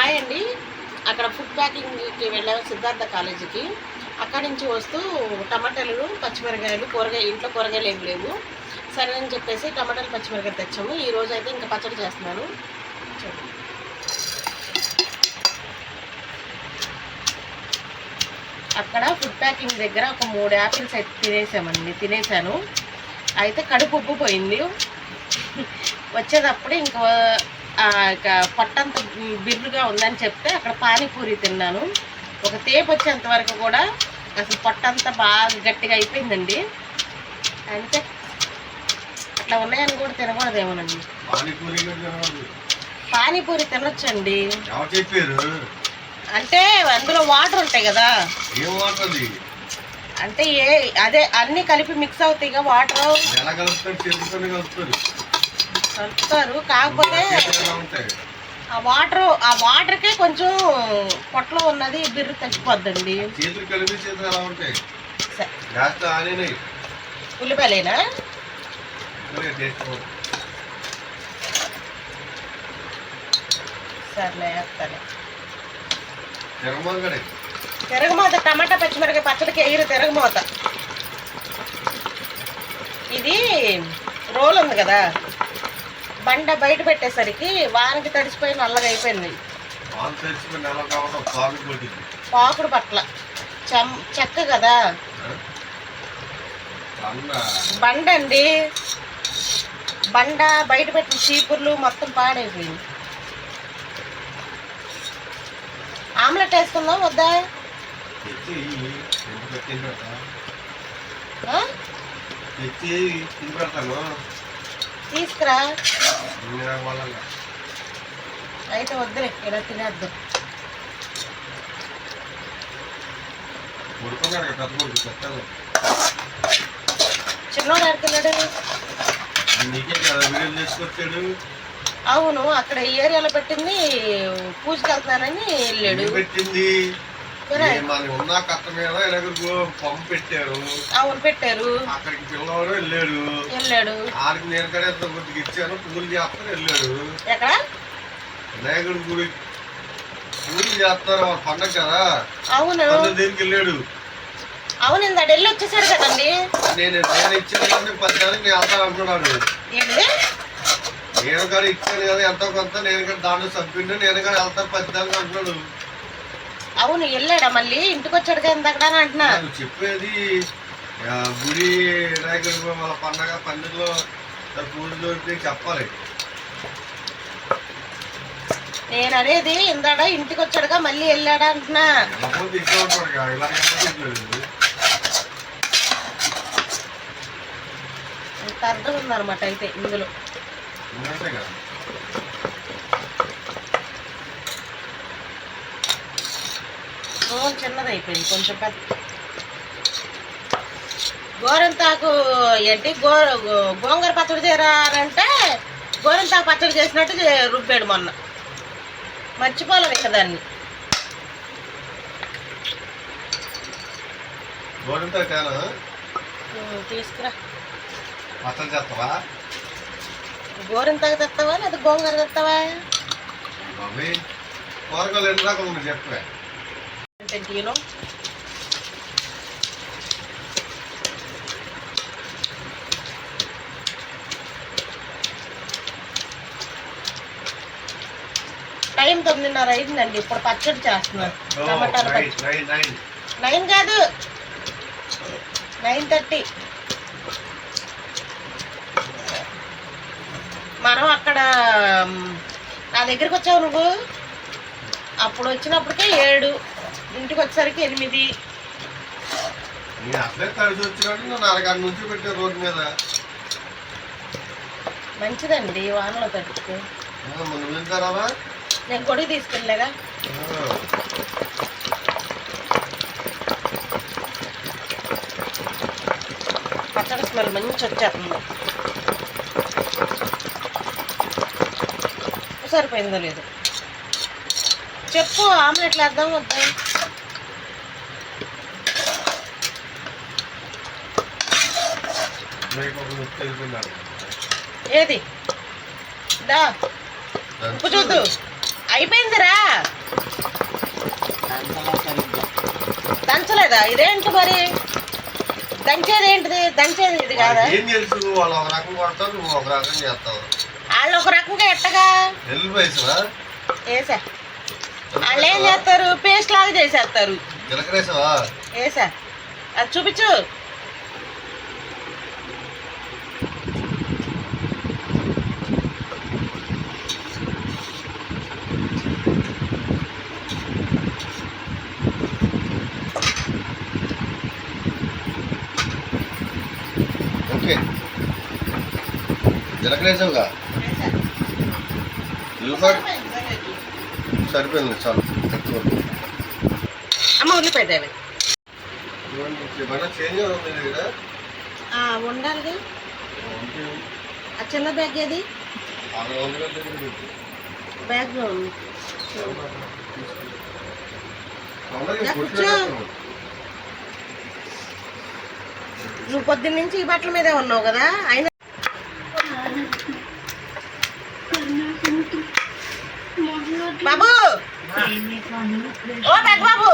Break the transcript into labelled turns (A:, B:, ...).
A: Hi అండి. అక్కడ food ప్యాకింగ్కి వెళ్ళాము సిద్ధార్థ కాలేజీకి. అక్కడి నుంచి వస్తూ టమాటాలు పచ్చిమిరకాయలు కూరగాయ ఇంట్లో కూరగాయలు ఏం లేవు. సరే అని చెప్పేసి టమాటాలు పచ్చిమిరకాయలు తెచ్చాము. ఈ రోజు అయితే ఇంకా పచ్చడి చేస్తున్నాను. అక్కడ ఫుడ్ ప్యాకింగ్ దగ్గర ఒక మూడు యాపిల్స్ అయితే తినేసామండి తినేసాను. అయితే కడుపు ఉబ్బిపోయింది. వచ్చేటప్పుడు ఇంకా పొట్టంత బిర్రుగా ఉందని చెప్తే అక్కడ పానీపూరి తిన్నాను. ఒక తేపు వచ్చేంత వరకు కూడా అసలు పొట్టంతా బాగా గట్టిగా అయిపోయిందండి. అంటే అట్లా ఉన్నాయని కూడా తినకూడదేమోనండి.
B: పానీపూరి
A: తినొచ్చండి. అంటే అందులో వాటర్ ఉంటాయి కదా. అంటే ఏ అదే అన్నీ కలిపి మిక్స్ అవుతాయి వాటర్.
B: కలుపుతారు.
A: కాకపోతే ఆ వాటర్ ఆ వాటర్కే కొంచెం పొట్టలో ఉన్నది బిర్రు తగ్గిపోద్దండి. ఉల్లిపాయలేనా? సర్లే వేస్తాను తిరగమోత టమాటా పచ్చిమిరకాయ పచ్చడికి ఎగిరి తిరగమోత. ఇది రోల్ ఉంది కదా. బండ బయట పెట్టేసరికి వానకి తడిసిపోయి నల్లగా అయిపోయింది. పాకుడు పట్ల. చెక్క కదా. బండ అండి. బండ బయట పెట్టిన చీపుర్లు మొత్తం పాడైపోయింది. ఆమ్లెట్ వేసుకుందాం వద్దా?
B: తెచ్చి
A: తీసుకురా. అయితే వద్దులే ఇలా తినేద్దాం. చిన్నోడు ఆడుతున్నాడు అవును అక్కడ ఏరియాలో పెట్టింది పూజకి వెళ్తానని వెళ్ళాడు.
B: పెట్టింది? మన ఉన్న కట్ట మీద ఎలాగో పంపు పెట్టారు
A: అవును పెట్టారు.
B: అక్కడికి పిల్లవాడు వెళ్ళాడు.
A: వెళ్ళాడు.
B: ఆడికి నేను కూడా ఎంతో కొద్దిగా ఇచ్చాను పూలు వెళ్ళాడు.
A: ఎక్కడ?
B: వినాయకుడి గుడి. పూజలు చేస్తారు వాళ్ళ పండగ కదా.
A: అవును.
B: వెళ్ళాడు?
A: అవును ఇందాడు వెళ్ళి వచ్చేసాడు కదండి.
B: నేను నేను ఇచ్చాను పద్యానికి నేను వెళ్తాను నేను కూడా ఇచ్చాను కదా ఎంతో కొంత నేను కూడా దాంట్లో సభ్యుడిని నేను కూడా వెళ్తాను పద్యానికి అంటున్నాడు.
A: అవును వెళ్ళాడా మళ్ళీ? ఇంటికి వచ్చాడు కదా ఇందాక అని అంటున్నా.
B: చెప్పేది ఆ, గుడి వినాయకుడి వాళ్ళ పండగ పండుగలో పూజలు అంటే చెప్పాలి.
A: నేను అనేది ఇందాడ ఇంటికి వచ్చాడుగా మళ్ళీ వెళ్ళాడా అంటున్నా.
B: వెళ్ళకపోతే ఇట్లా ఉంటాడు కదా ఇలా చెప్పలేదు
A: ఇంత అర్థం ఉందన్నమాట అయితే ఇందులో.
B: ఉన్నట్టే కదా.
A: నూనె చిన్నది అయిపోయింది కొంచెం పెద్ద. గోరంతాకు ఏంటి? గో గోంగూర పచ్చడి చేరారంటే గోరంతాకు పచ్చడి చేసినట్టు రుబ్బాడు మొన్న. మర్చిపోలేం ఇక దాన్ని. తీసుకురా.
B: పచ్చడి చేస్తావా?
A: గోరింతాకు తెస్తావా లేదా గోంగూర తెస్తావా
B: కూరగాయలు ఎన్ని రకాలు ఉన్నాయి
A: టీలో టైం తొమ్మిదిన్నర అయిందండి ఇప్పుడు పచ్చడి చేస్తున్నాను టమాటాల
B: నైన్
A: పచ్చడి. కాదు. నైన్ థర్టీ మనం అక్కడ నా దగ్గరికి వచ్చావు నువ్వు? అప్పుడు వచ్చినప్పటికే ఏడు. ఇంటికి వచ్చేసరికి ఎనిమిది
B: నేను అసలే కలిసి వచ్చినట్టు నన్ను అరగంట నుంచి పెట్టే రోడ్డు మీద.
A: మంచిదండి వానలో
B: మన వెళ్తారావా
A: నేను కొడుకు తీసుకెళ్ళాగా పచ్చడి స్మెల్ మంచి వచ్చేస్తుంది. సరిపోయిందో లేదు. చెప్పు ఆమ్లెట్లు వేద్దాం వద్దా. ఏది? దా. ఉప్పు చూద్దు. అయిపోయిందిరా. దంచలేదా? ఇదేంటి మరి? దంచేది ఏంటిది? దంచేది ఇది కాదా?
B: ఏం తెలుసు? వాళ్ళు ఒక రకం కొడతారు నువ్వు ఒక రకం చేస్తావు.
A: వాళ్ళు ఒక రకంగా ఎట్టగా? వేసా వాళ్ళు ఏం చేస్తారు? పేస్ట్ లాగా చేసేస్తారు. వేసా అది చూపించు.
B: ఉల్లిపాయ
A: సరిపోయింది,
B: చాలు.
A: అమ్మ ఉల్లిపాయ
B: చేంజ్
A: ఉండాలి ఆ చిన్న బ్యాగ్ ఏది. బ్యాగ్లో ఉంది. కూర్చో.
B: పెట్టు.
A: నువ్వు పొద్దున్న నుంచి ఈ బట్టల మీదే ఉన్నావు కదా? అయినా బాబు! ఓ పెద్ద బాబు!